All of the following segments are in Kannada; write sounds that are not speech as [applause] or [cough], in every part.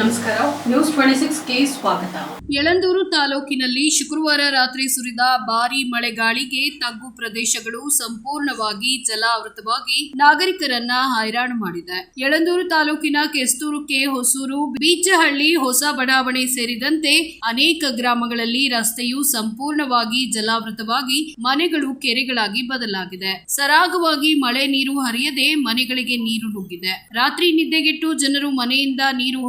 ನಮಸ್ಕಾರ. ನ್ಯೂಸ್ ಟ್ವೆಂಟಿ ಸಿಕ್ಸ್ಗೆ ಸ್ವಾಗತ. ಯಳಂದೂರು ತಾಲೂಕಿನಲ್ಲಿ ಶುಕ್ರವಾರ ರಾತ್ರಿ ಸುರಿದ ಭಾರೀ ಮಳೆಗಾಳಿಗೆ ತಗ್ಗು ಪ್ರದೇಶಗಳು ಸಂಪೂರ್ಣವಾಗಿ ಜಲಾವೃತವಾಗಿ ನಾಗರಿಕರನ್ನ ಹೈರಾಣು ಮಾಡಿದೆ. ಯಳಂದೂರು ತಾಲೂಕಿನ ಕೆಸ್ತೂರು ಕೆ ಹೊಸೂರು, ಬೀಚಹಳ್ಳಿ ಹೊಸ ಬಡಾವಣೆ ಸೇರಿದಂತೆ ಅನೇಕ ಗ್ರಾಮಗಳಲ್ಲಿ ರಸ್ತೆಯು ಸಂಪೂರ್ಣವಾಗಿ ಜಲಾವೃತವಾಗಿ ಮನೆಗಳು ಕೆರೆಗಳಾಗಿ ಬದಲಾಗಿದೆ. ಸರಾಗವಾಗಿ ಮಳೆ ನೀರು ಹರಿಯದೆ ಮನೆಗಳಿಗೆ ನೀರು ನುಗ್ಗಿದೆ. ರಾತ್ರಿ ನಿದ್ದೆಗೆಟ್ಟು ಜನರು ಮನೆಯಿಂದ ನೀರು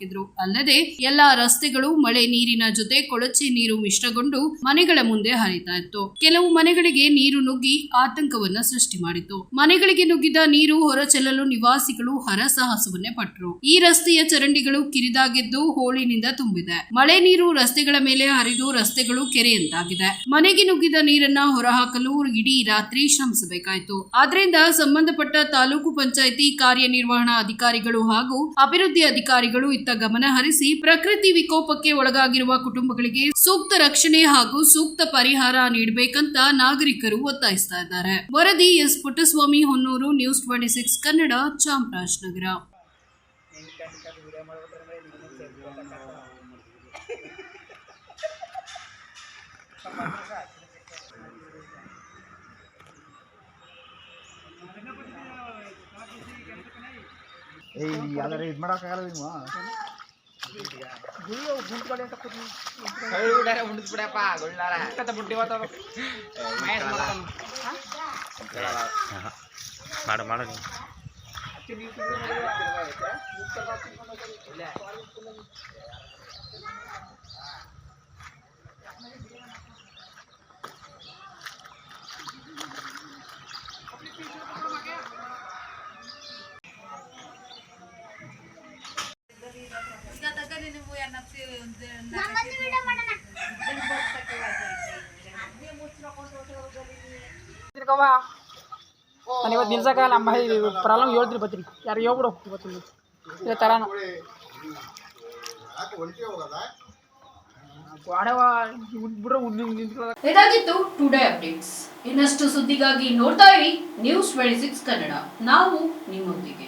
ಹೊರಹಾಕಿದ್ರು ಅಲ್ಲದೆ ಎಲ್ಲಾ ರಸ್ತೆಗಳು ಮಳೆ ನೀರಿನ ಜೊತೆ ಕೊಳಚೆ ನೀರು ಮಿಶ್ರಗೊಂಡು ಮನೆಗಳ ಮುಂದೆ ಹರಿತಾ ಇತ್ತು. ಕೆಲವು ಮನೆಗಳಿಗೆ ನೀರು ನುಗ್ಗಿ ಆತಂಕವನ್ನ ಸೃಷ್ಟಿ ಮಾಡಿತು ಮನೆಗಳಿಗೆ ನುಗ್ಗಿದ ನೀರು ಹೊರಚೆಲ್ಲಲು ನಿವಾಸಿಗಳು ಹರಸಾಹಸವನ್ನೇ ಪಟ್ಟರು ಈ ರಸ್ತೆಯ ಚರಂಡಿಗಳು ಕಿರಿದಾಗಿದ್ದು ಹೋಳಿನಿಂದ ತುಂಬಿದೆ. ಮಳೆ ನೀರು ರಸ್ತೆಗಳ ಮೇಲೆ ಹರಿದು ರಸ್ತೆಗಳು ಕೆರೆಯಂತಾಗಿದೆ. ಮನೆಗೆ ನುಗ್ಗಿದ ನೀರನ್ನ ಹೊರಹಾಕಲು ಇಡೀ ರಾತ್ರಿ ಶ್ರಮಿಸಬೇಕಾಯಿತು. ಆದ್ರಿಂದ ಸಂಬಂಧಪಟ್ಟ ತಾಲೂಕು ಪಂಚಾಯಿತಿ ಕಾರ್ಯನಿರ್ವಹಣಾ ಅಧಿಕಾರಿಗಳು ಹಾಗೂ ಅಭಿವೃದ್ಧಿ ಅಧಿಕಾರಿಗಳು ಇತ್ತ ಗಮನ ಹರಿಸಿ ಪ್ರಕೃತಿ ವಿಕೋಪಕ್ಕೆ ಒಳಗಾಗಿರುವ ಕುಟುಂಬಗಳಿಗೆ ಸೂಕ್ತ ರಕ್ಷಣೆ ಹಾಗೂ ಸೂಕ್ತ ಪರಿಹಾರ ನೀಡಬೇಕಂತ ನಾಗರಿಕರು ಒತ್ತಾಯಿಸ್ತಾ ಇದ್ದಾರೆ. ವರದಿ S Puttaswamy, Honnur, news twenty six, Kannada Chamarajanagar [laughs] ಏಯ್ ಯಾವ್ದಾರ ಇದು ಮಾಡೋಕ್ಕಾಗಲ್ಲ ನೀವು ಮಾಡು ಮಾಡು. ನೀವು ನಾನು ಇವತ್ತು ನಿಲ್ಸಕ್ಕಾಗಲ್ಲ ನಮ್ಮ ಪ್ರಾಬ್ಲಮ್ ಹೇಳ್ತೀರಿ ಬತ್ರಿ ಯಾರು ಹೇಳ್ಬಿಡು ಇವತ್ತು ಬಿಡ್ರೆ ನಿಂತ್ಕೊಳ್ಳೋ ಇದಾಗಿತ್ತು ಟುಡೇ ಅಪ್ಡೇಟ್ಸ್ ಇನ್ನಷ್ಟು ಸುದ್ದಿಗಾಗಿ ನೋಡ್ತಾ ಇರಿ ನ್ಯೂಸ್ ಟ್ವೆಂಟಿ ಸಿಕ್ಸ್ ಕನ್ನಡ ನಾವು ನಿಮ್ಮೊಂದಿಗೆ.